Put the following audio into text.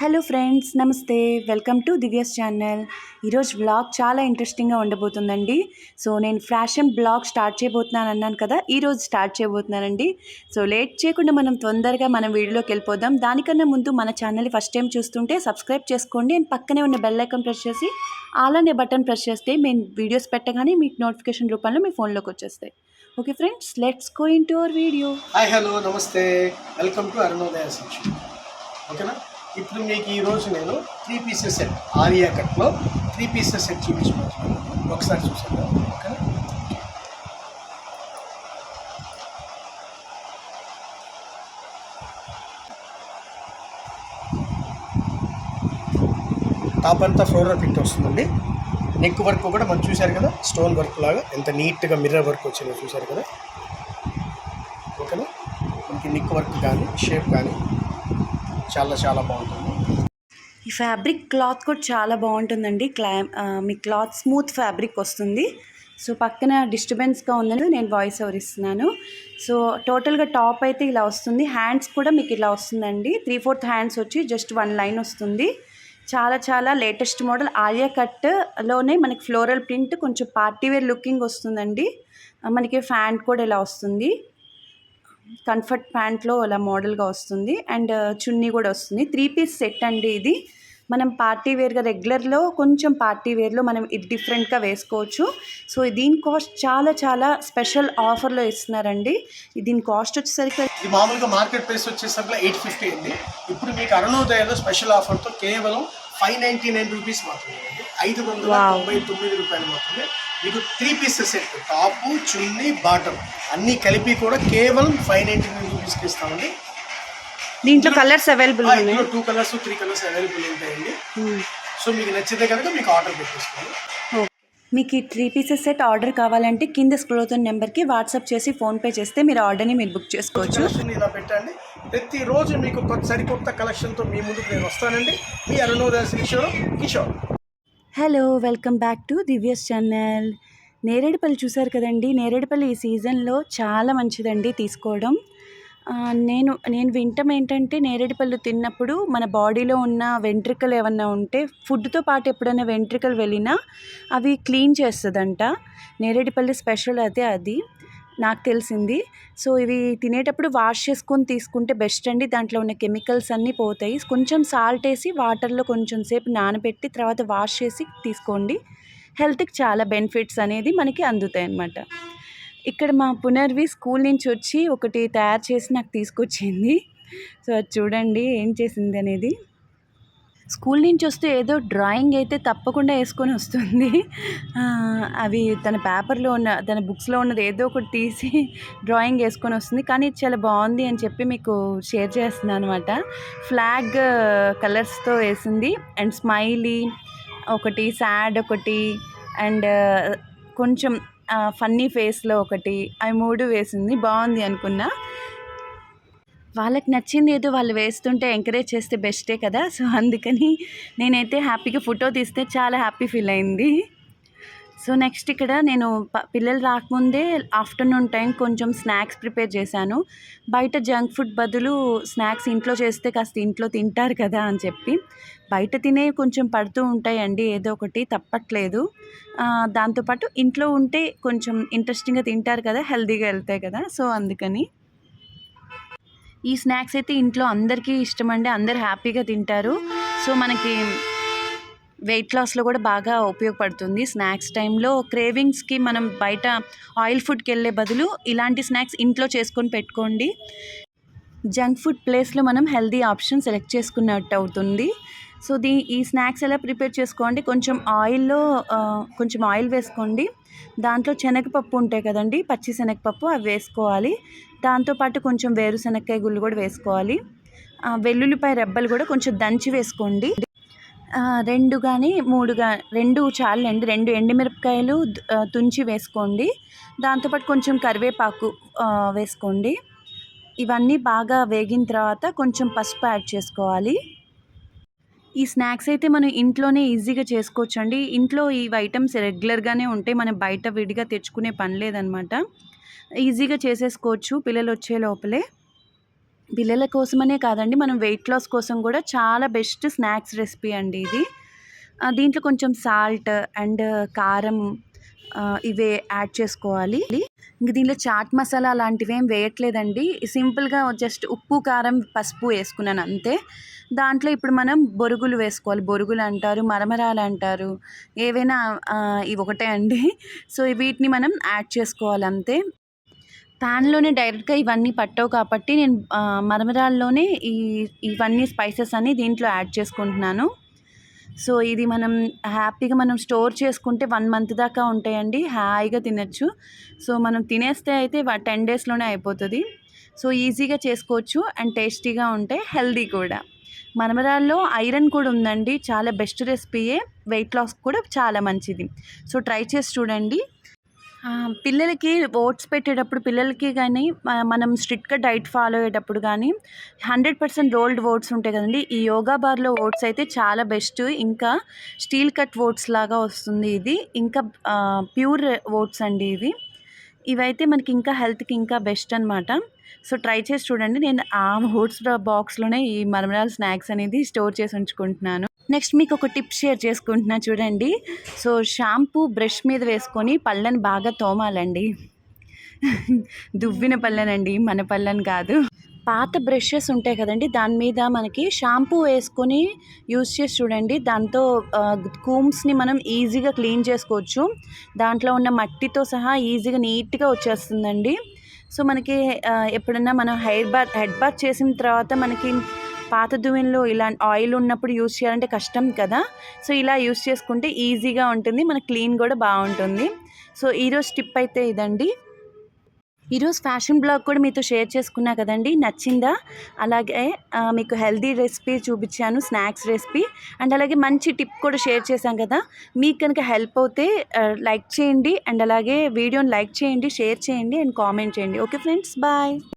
Hello friends నమస్తే. Welcome to Divya's channel. ఈరోజు blog చాలా ఇంట్రెస్టింగ్గా ఉండబోతుందండి. సో నేను ఫ్యాషన్ బ్లాగ్ స్టార్ట్ చేయబోతున్నాను అన్నాను కదా ఈరోజు స్టార్ట్ చేయబోతున్నానండి. సో లేట్ చేయకుండా మనం తొందరగా మనం వీడియోలోకి వెళ్ళిపోదాం. దానికన్నా ముందు మన ఛానల్ని ఫస్ట్ టైం చూస్తుంటే సబ్స్క్రైబ్ చేసుకోండి. అండ్ పక్కనే ఉన్న బెల్ ఐకాన్ ప్రెస్ చేసి అలానే బటన్ ప్రెస్ చేస్తే మేము వీడియోస్ పెట్టగానే మీకు నోటిఫికేషన్ రూపంలో మీ ఫోన్లోకి వచ్చేస్తాయి. Okay friends let's go into our video. Hi hello నమస్తే. వెల్కమ్ టు అరుణోదయ ఓకేనా? ఇప్పుడు మీకు ఈరోజు నేను త్రీ పీసెస్ సెట్ ఆలియా కట్లో త్రీ పీసెస్ సెట్ చూపించబోతున్నాను ఒకసారి చూసాను ఓకేనా? టాప్ అంతా ఫ్లోరల్ ప్రింట్ వస్తుందండి. నెక్ వర్క్ కూడా మనం చూశారు కదా స్టోన్ వర్క్ లాగా. ఎంత నీట్గా మిర్రర్ వర్క్ వచ్చిందో చూశారు కదా. ఓకేనా? మనకి నిక్ వర్క్ కానీ షేప్ కానీ చాలా చాలా బాగుంటుంది. ఈ ఫ్యాబ్రిక్ క్లాత్ కూడా చాలా బాగుంటుందండి. క్లా మీ క్లాత్ స్మూత్ ఫ్యాబ్రిక్ వస్తుంది. సో పక్కన డిస్టర్బెన్స్గా ఉందని నేను వాయిస్ ఓవర్ ఇస్తున్నాను. సో టోటల్గా టాప్ అయితే ఇలా వస్తుంది. హ్యాండ్స్ కూడా మీకు ఇలా వస్తుందండి. త్రీ ఫోర్త్ హ్యాండ్స్ వచ్చి జస్ట్ వన్ లైన్ వస్తుంది. చాలా చాలా లేటెస్ట్ మోడల్. ఆలియా కట్లోనే మనకి ఫ్లోరల్ ప్రింట్ కొంచెం పార్టీ వేర్ లుకింగ్ వస్తుందండి. మనకి ఫ్యాంట్ కూడా ఇలా వస్తుంది. కంఫర్ట్ ప్యాంట్లో అలా మోడల్గా వస్తుంది. అండ్ చున్నీ కూడా వస్తుంది. త్రీ పీస్ సెట్ అండి ఇది. మనం పార్టీ వేర్గా రెగ్యులర్లో కొంచెం పార్టీ వేర్లో మనం ఇది డిఫరెంట్గా వేసుకోవచ్చు. సో దీని కాస్ట్ చాలా చాలా స్పెషల్ ఆఫర్లో ఇస్తున్నారండి. దీని కాస్ట్ వచ్చేసరికి ఇది మామూలుగా మార్కెట్ ప్రైస్ వచ్చేసరికి ఎయిట్ ఫిఫ్టీ అండి. ఇప్పుడు మీకు అరుణోదయలో స్పెషల్ ఆఫర్తో కేవలం ఫైవ్ నైంటీ నైన్ రూపీస్ మాత్రమే ఐదు వందల. తొంభై తొమ్మిది రూపాయలు మాత్రమే. మీకు three pieces set top chunni bottom అన్నీ కలిపి కూడా కేవలం ఫైవ్ నైంటీ నైన్ రూపీస్కి ఇస్తామండి. దీంట్లో కలర్స్ అవైలబుల్ ఉన్నాయి. ఇందులో two colours three colours available ఉంటాయండి. సో మీకు నచ్చితే కనుక మీకు ఆర్డర్ పెట్టేసుకోండి. ఓకే మీకు ఈ త్రీ పీసెస్ సెట్ ఆర్డర్ కావాలంటే కింద స్క్రోల్ అవుతున్న నెంబర్కి వాట్సాప్ చేసి ఫోన్పే చేస్తే మీరు ఆర్డర్ని మీరు బుక్ చేసుకోవచ్చు. ఇలా పెట్టండి. ప్రతిరోజు మీకు కొత్త సరికొత్త కలెక్షన్తో మీ ముందుకు నేను వస్తానండి. మీ Arunodaya Kishore Kishore. Hello welcome back to Divya's channel. Neredupalli చూసారు కదండి. నేరేడుపల్లి ఈ సీజన్లో చాలా మంచిదండి తీసుకోవడం. నేను నేను వింటం ఏంటంటే నేరేడుపళ్ళు తిన్నప్పుడు మన బాడీలో ఉన్న వెంట్రికలు ఏమన్నా ఉంటే ఫుడ్తో పాటు ఎప్పుడైనా వెంట్రికలు వెళ్ళినా అవి క్లీన్ చేస్తుందంట. నేరేడుపల్లి స్పెషల్ అదే అది. నాకు తెలిసింది. సో ఇవి తినేటప్పుడు వాష్ చేసుకొని తీసుకుంటే బెస్ట్ అండి. దాంట్లో ఉన్న కెమికల్స్ అన్నీ పోతాయి. కొంచెం సాల్ట్ వేసి వాటర్లో కొంచెం సేపు నానబెట్టి తర్వాత వాష్ చేసి తీసుకోండి. హెల్త్కి చాలా బెనిఫిట్స్ అనేది మనకి అందుతాయి అన్నమాట. ఇక్కడ మా పునర్వి స్కూల్ నుంచి వచ్చి ఒకటి తయారు చేసి నాకు తీసుకొచ్చింది. సో అది చూడండి ఏం చేసింది అనేది. స్కూల్ నుంచి వస్తే ఏదో డ్రాయింగ్ అయితే తప్పకుండా వేసుకొని వస్తుంది. అవి తన పేపర్లో ఉన్న తన బుక్స్లో ఉన్నది ఏదో ఒకటి తీసి డ్రాయింగ్ వేసుకొని వస్తుంది. కానీ చాలా బాగుంది అని చెప్పి మీకు షేర్ చేస్తున్నాను అనమాట ఫ్లాగ్ కలర్స్తో వేసింది. అండ్ స్మైలీ ఒకటి సాడ్ ఒకటి అండ్ కొంచెం ఫన్నీ ఫేస్లో ఒకటి అవి మూడు వేసింది. బాగుంది అనుకున్నా. వాళ్ళకి నచ్చింది ఏదో వాళ్ళు వేస్తుంటే ఎంకరేజ్ చేస్తే బెస్టే కదా. సో అందుకని నేనైతే హ్యాపీగా ఫోటో తీస్తే చాలా హ్యాపీ ఫీల్ అయింది. సో నెక్స్ట్ ఇక్కడ నేను పిల్లలు రాకముందే ఆఫ్టర్నూన్ టైం కొంచెం స్నాక్స్ ప్రిపేర్ చేశాను. బయట జంక్ ఫుడ్ బదులు స్నాక్స్ ఇంట్లో చేస్తే కాస్త ఇంట్లో తింటారు కదా అని చెప్పి. బయట తినే కొంచెం పడుతూ ఉంటాయండి ఏదో ఒకటి తప్పట్లేదు. దాంతోపాటు ఇంట్లో ఉంటే కొంచెం ఇంట్రెస్టింగ్గా తింటారు కదా హెల్తీగా వెళ్తాయి కదా. సో అందుకని ఈ స్నాక్స్ అయితే ఇంట్లో అందరికీ ఇష్టం అండి అందరు హ్యాపీగా తింటారు. సో మనకి వెయిట్ లాస్లో కూడా బాగా ఉపయోగపడుతుంది స్నాక్స్ టైంలో. క్రేవింగ్స్కి మనం బయట ఆయిల్ ఫుడ్కి వెళ్ళే బదులు ఇలాంటి స్నాక్స్ ఇంట్లో చేసుకొని పెట్టుకోండి. జంక్ ఫుడ్ ప్లేస్లో మనం హెల్దీ ఆప్షన్ సెలెక్ట్ చేసుకున్నట్టు అవుతుంది. సో దీ ఈ స్నాక్స్ ఎలా ప్రిపేర్ చేసుకోండి కొంచెం ఆయిల్లో కొంచెం ఆయిల్ వేసుకోండి. దాంట్లో శనగపప్పు ఉంటాయి కదండి పచ్చి శనగపప్పు అవి వేసుకోవాలి. దాంతోపాటు కొంచెం వేరుశనగకాయ గుళ్ళు కూడా వేసుకోవాలి. వెల్లుల్లిపాయ రెబ్బలు కూడా కొంచెం దంచి వేసుకోండి. రెండు కానీ మూడు గా రెండు చాలండి రెండు ఎండుమిరపకాయలు తుంచి వేసుకోండి. దాంతోపాటు కొంచెం కరివేపాకు వేసుకోండి. ఇవన్నీ బాగా వేగిన తర్వాత కొంచెం పసుపు యాడ్ చేసుకోవాలి. ఈ స్నాక్స్ అయితే మనం ఇంట్లోనే ఈజీగా చేసుకోవచ్చు అండి ఇంట్లో ఈ ఐటమ్స్ రెగ్యులర్గానే ఉంటాయి మనం బయట విడిగా తెచ్చుకునే పని లేదనమాట. ఈజీగా చేసేసుకోవచ్చు పిల్లలు వచ్చే లోపలే. పిల్లల కోసమనే కాదండి మనం వెయిట్ లాస్ కోసం కూడా చాలా బెస్ట్ స్నాక్స్ రెసిపీ అండి ఇది. దీంట్లో కొంచెం సాల్ట్ అండ్ కారం ఇవే యాడ్ చేసుకోవాలి. ఇంక దీంట్లో చాట్ మసాలా అలాంటివి ఏం వేయట్లేదండి. సింపుల్గా జస్ట్ ఉప్పు కారం పసుపు వేసుకున్నాను అంతే. దాంట్లో ఇప్పుడు మనం బొరుగులు వేసుకోవాలి. బొరుగులు అంటారు మరమరాలు అంటారు. ఏవైనా ఇవి ఒకటే అండి. సో వీటిని మనం యాడ్ చేసుకోవాలి అంతే. ప్యాన్లోనే డైరెక్ట్గా ఇవన్నీ పట్టవు కాబట్టి నేను మరమరాల్లోనే ఈ ఇవన్నీ స్పైసెస్ అన్ని దీంట్లో యాడ్ చేసుకుంటున్నాను. సో ఇది మనం హ్యాపీగా మనం స్టోర్ చేసుకుంటే వన్ మంత్ దాకా ఉంటాయండి. హాయిగా తినచ్చు. సో మనం తినేస్తే అయితే టెన్ డేస్లోనే అయిపోతుంది. సో ఈజీగా చేసుకోవచ్చు అండ్ టేస్టీగా ఉంటాయి హెల్దీ కూడా. మనమరాల్లో ఐరన్ కూడా ఉందండి. చాలా బెస్ట్ రెసిపీయే. వెయిట్ లాస్ కూడా చాలా మంచిది. సో ట్రై చేసి చూడండి. పిల్లలకి ఓట్స్ పెట్టేటప్పుడు పిల్లలకి కానీ మనం స్ట్రిక్ట్గా డైట్ ఫాలో అయ్యేటప్పుడు కానీ హండ్రెడ్ పర్సెంట్ రోల్డ్ ఓట్స్ ఉంటాయి కదండి. ఈ యోగా బార్లో ఓట్స్ అయితే చాలా బెస్ట్. ఇంకా స్టీల్ కట్ ఓట్స్ లాగా వస్తుంది ఇది. ఇంకా ప్యూర్ ఓట్స్ అండి ఇవి. ఇవైతే మనకి ఇంకా హెల్త్కి ఇంకా బెస్ట్ అనమాట సో ట్రై చేసి చూడండి. నేను ఆ ఓట్స్ బాక్స్లోనే ఈ మరమరాల స్నాక్స్ అనేది స్టోర్ చేసి ఉంచుకుంటున్నాను. నెక్స్ట్ మీకు ఒక టిప్ షేర్ చేసుకుంటున్నా చూడండి. సో షాంపూ బ్రష్ మీద వేసుకొని పళ్ళని బాగా తోమాలండి. దువ్విన పళ్ళనండి మన పళ్ళని కాదు. పాత బ్రషెస్ ఉంటాయి కదండి దాని మీద మనకి షాంపూ వేసుకొని యూస్ చేసి చూడండి. దాంతో కూమ్స్ని మనం ఈజీగా క్లీన్ చేసుకోవచ్చు. దాంట్లో ఉన్న మట్టితో సహా ఈజీగా నీట్గా వచ్చేస్తుందండి. సో మనకి ఎప్పుడన్నా మనం హెయిర్ బాత్ హెడ్ బాత్ చేసిన తర్వాత మనకి పాత దువ్వెనలో ఇలా ఆయిల్ ఉన్నప్పుడు యూస్ చేయాలంటే కష్టం కదా. సో ఇలా యూస్ చేసుకుంటే ఈజీగా ఉంటుంది. మన క్లీన్ కూడా బాగుంటుంది. సో ఈరోజు టిప్ అయితే ఇదండి. ఈరోజు ఫ్యాషన్ బ్లాగ్ కూడా మీతో షేర్ చేసుకున్నా కదండి. నచ్చిందా? అలాగే మీకు హెల్దీ రెసిపీ చూపించాను స్నాక్స్ రెసిపీ అండ్ అలాగే మంచి టిప్ కూడా షేర్ చేశాం కదా. మీకు కనుక హెల్ప్ అవుతే లైక్ చేయండి. అండ్ అలాగే వీడియోని లైక్ చేయండి షేర్ చేయండి అండ్ కామెంట్ చేయండి. Okay friends bye